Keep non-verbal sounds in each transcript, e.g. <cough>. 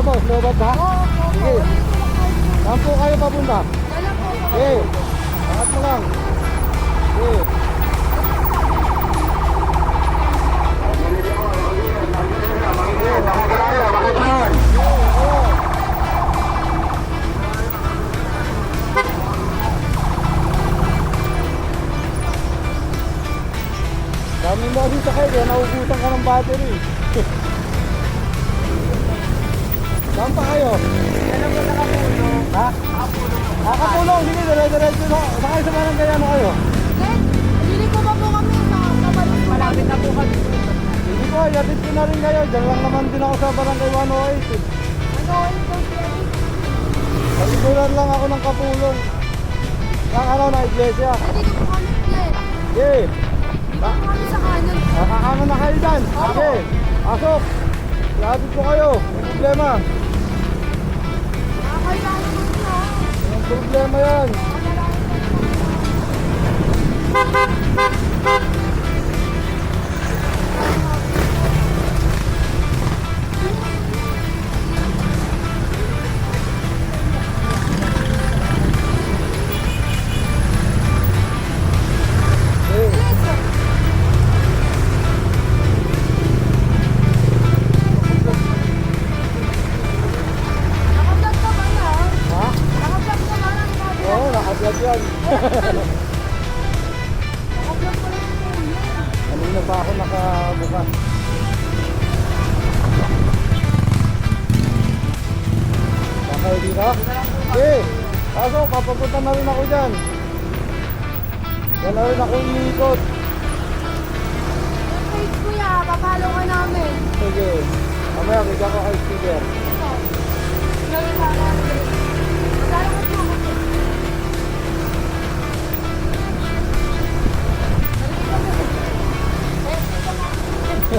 Opo, lobat ha? Opo. Sige. Saan po kayo papunta? Wala po. Okay. Angat mo lang. Okay. Dami mo kasi sakay, kaya naugutan ka ng battery. <laughs> Saan pa kayo? Ha? Nakapulong, sige, dire-diretso na. Sakay sa barangay ano kayo? Then, hindi ko pa po kami sa kabalos. Malapit na po kami. Hindi ko, yatid ko na rin kayo. Diyan lang naman din ako sa barangay 108. eh. Ano, po Jerry? Naliguran lang ako ng kapulong. Ng ano na iglesia. Hindi ko po kami. Hindi ko po kami sa kanan. Nakakano na kayo dyan. Okay. Pasok. Yatid ko kayo. May problema. May problema yan. Oo, nakablog yan. Kanina pa ako nakabuka. Sakay dito? Okay. Pasok, papapunta na rin ako dyan. Yan na rin ako. Yung page ko yan, papalo ka namin. Sige. Mamaya, bigyan ko kay speaker.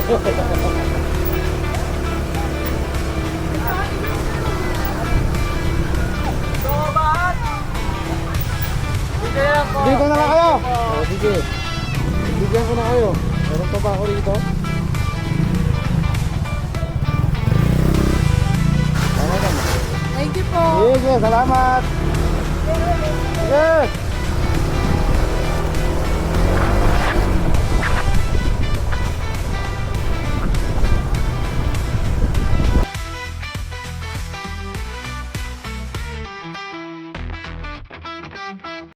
Dito na lang kayo. Oo, sige. Bigyan ko na kayo. Meron pa ba ako rito? Thank you po. Sige, salamat.